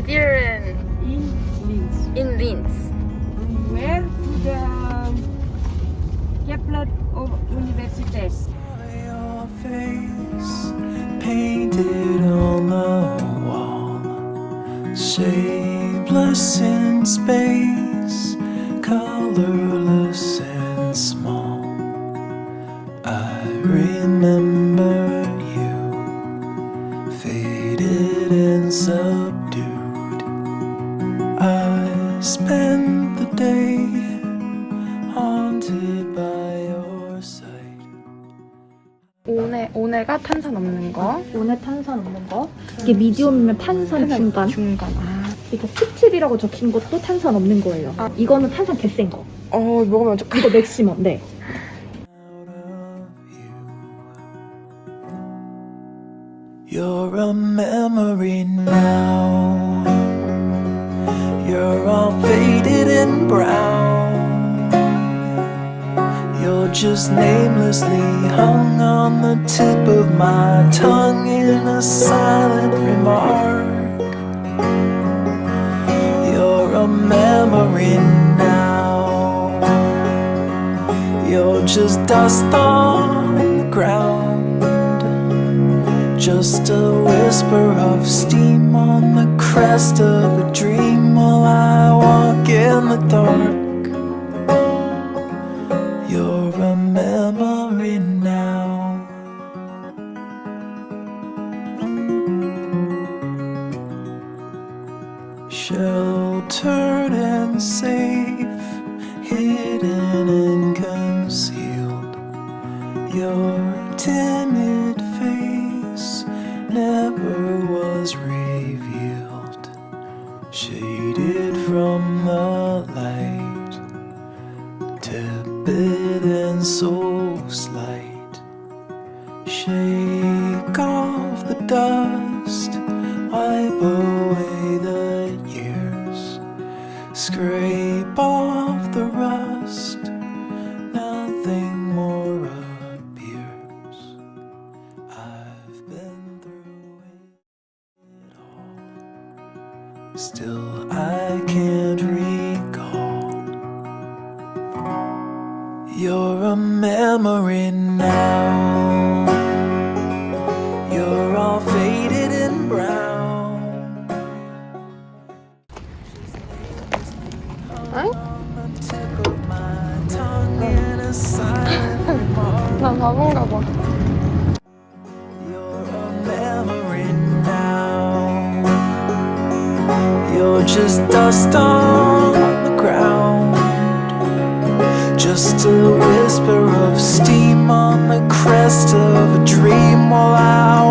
studieren in Linz. in Linz. Where to the Kepler Universität? Your face painted on the wall, shapeless in space, colorless and small. I remember 이게 미디움이면 탄산 중간. 중간. 아, 이거 17이라고 적힌 것도 탄산 없는 거예요. 아. 이거는 탄산 개센 거. 어 먹으면 어떡해? 이거 맥시멈. 네. out of you. You're a memory now. You're all faded and brown. Just namelessly hung on the tip of my tongue in a silent remark. You're a memory now. You're just dust on the ground. Just a whisper of steam on the crest of a dream while I walk in the dark. Sheltered and safe, hidden and concealed. Your timid face never was revealed, shaded from the light, tepid and so slight. Shake off the dust, wipe away scrape off the rust. Nothing more appears. I've been through it all. Still, I can't recall. You're a memory now. 바본가 봐. You're a memory now. You're just dust on the ground. Just a whisper of steam on the crest of a dream while I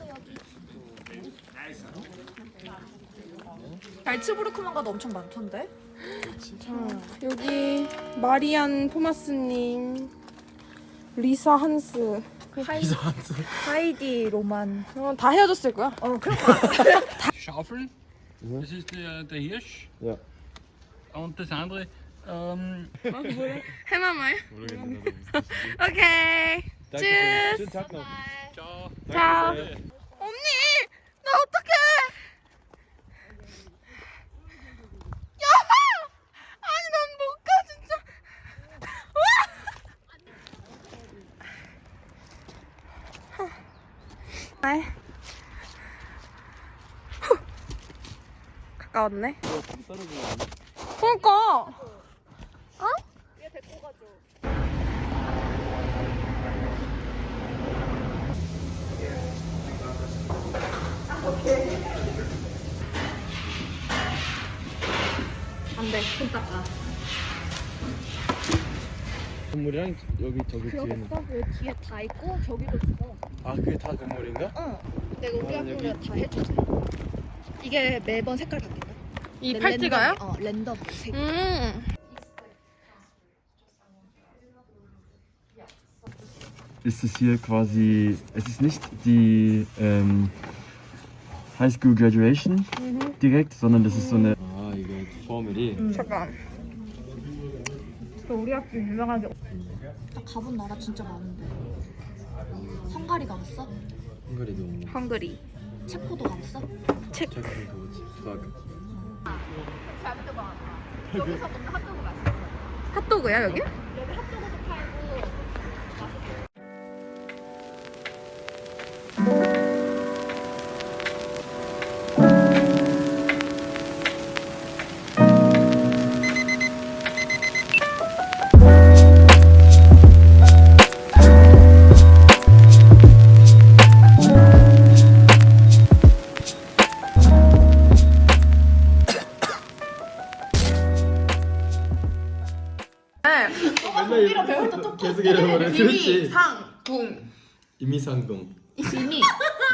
해가 아주. 날츠부르크만 가도 엄청 많던데? 자 여기 마리안 토마스님, 리사 한스. 하이디 로만. 어, 다 헤어졌을 거야. 어, 그럼 Schaufeln. Das ist der, der Hirsch. Ja. Und das andere, ähm. Danke. Schönen Tag noch. ciao. 자. 언니, 나 어떡해? 야! 아니 난 못 가 진짜. 와! 아이. 후. 가까웠네. 그러니까. 어? 안 돼. 손 닦아. 건물이랑 여기 저기 뒤에는 여기 뒤에 다 있고 저기도 있어. 아 그게 다 건물인가? 어. 내가 우리 아, 학교를 여기? 다 해줬잖아. 이게 매번 색깔 바뀐다. 이 랜- 팔찌가요? 랜덤, 어, 랜덤 색. 음. ist es hier quasi, es ist nicht die ähm, High School Graduation direkt, sondern das ist so eine 아 이거 포메리 잠깐. 우리 학교 유명하게 나 가본 나라 진짜 많은데. 헝가리 가봤어? 헝가리도 뭐 헝그리. 체코도 가봤어? 체크 그거지 그 핫도그야 여기? 계속 잃어버려 그렇지 상궁. 이미상동 김이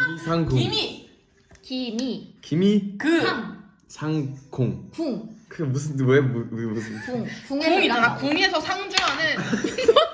이미상궁. 이미. 김이 김이 그. 상공 궁. 그 무슨 왜 뭐, 왜 무슨 궁. 궁에서 궁이잖아. 궁에서 상주하는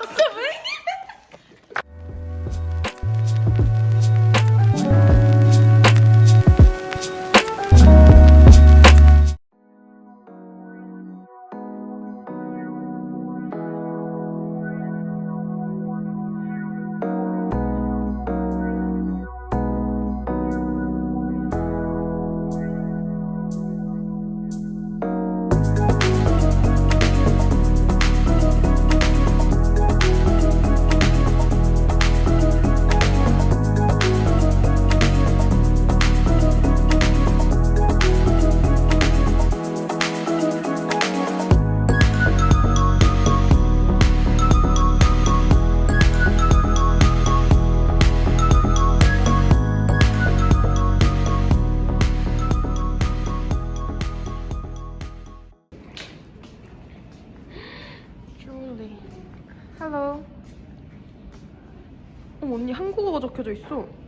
한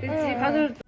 그렇지 가글. 어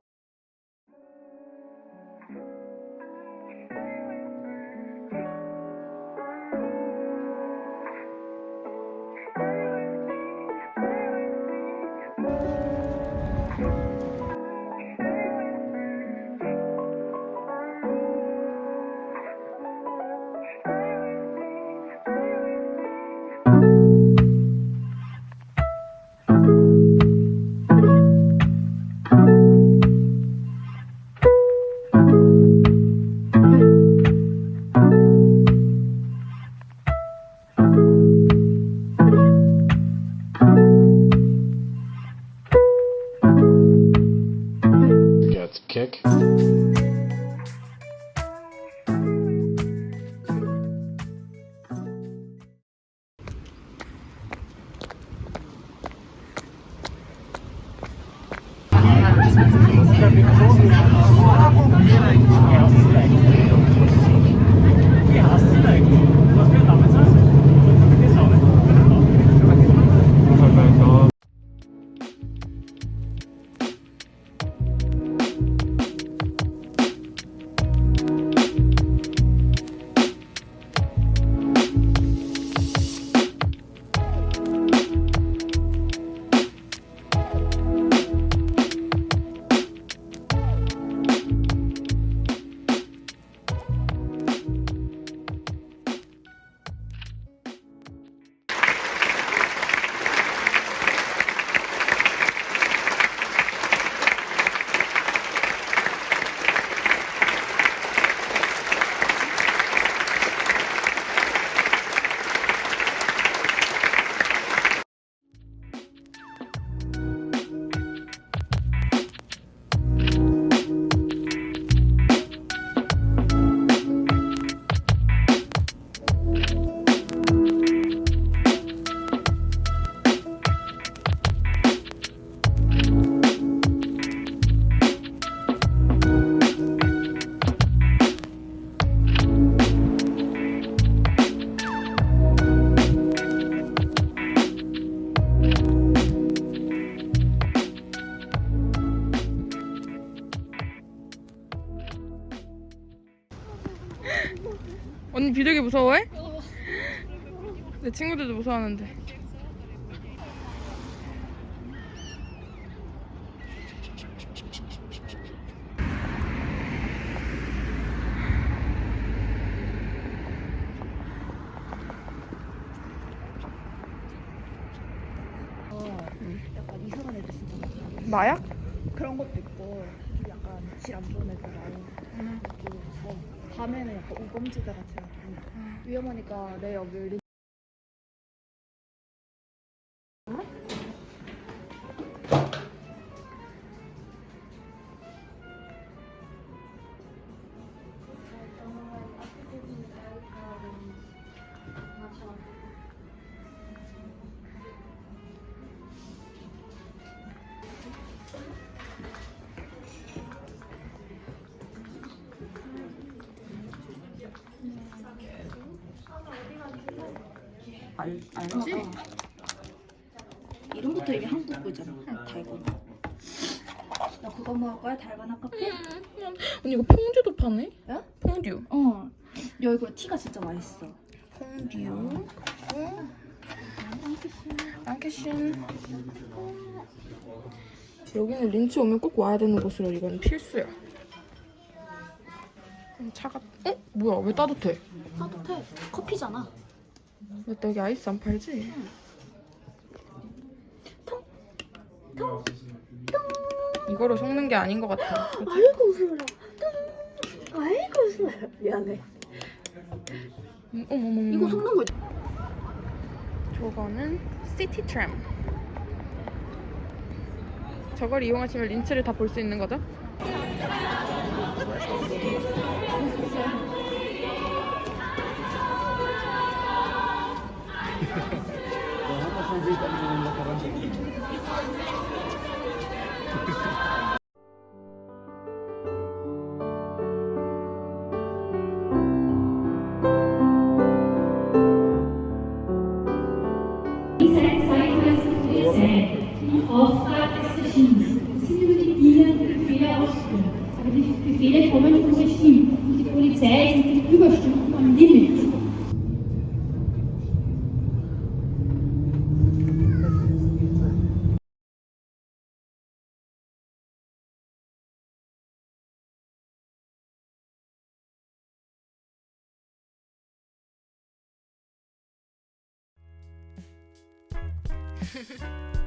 내 친구들도 무서워하는데. 약간 이상한 애들 진짜 많아. 마약? 그런 것도 있고 좀 약간 질 안 좋은 애들 많이 있고 그래서 밤에는 약간 우범지대 같이 해가지고 위험하니까 내 여기 리... 알지? 이름부터 이게 한국 거잖아 달고나 나 그거 먹을 거야 달고나 커피? 언니 이거 퐁듀도 파네? 어? 퐁듀. 어 여기 티가 진짜 맛있어 퐁듀. 랑케신. 여기는 린치 오면 꼭 와야 되는 곳으로 이건 필수야. 음, 차가. 어? 뭐야? 왜 따뜻해? 따뜻해 커피잖아 왜 여기 아이스 안 팔지? 이거로 속는 게 아닌 것 같아. 아이고 웃어라 아이고 웃어라 미안해 음, 어머머머. 이거 속는 거 저거는 시티 트램. 저걸 이용하시면 린츠를 다 볼 수 있는 거죠? Befehle kommen vom Regime. Und die Polizei ist mit Überstunden am Limit. Bye.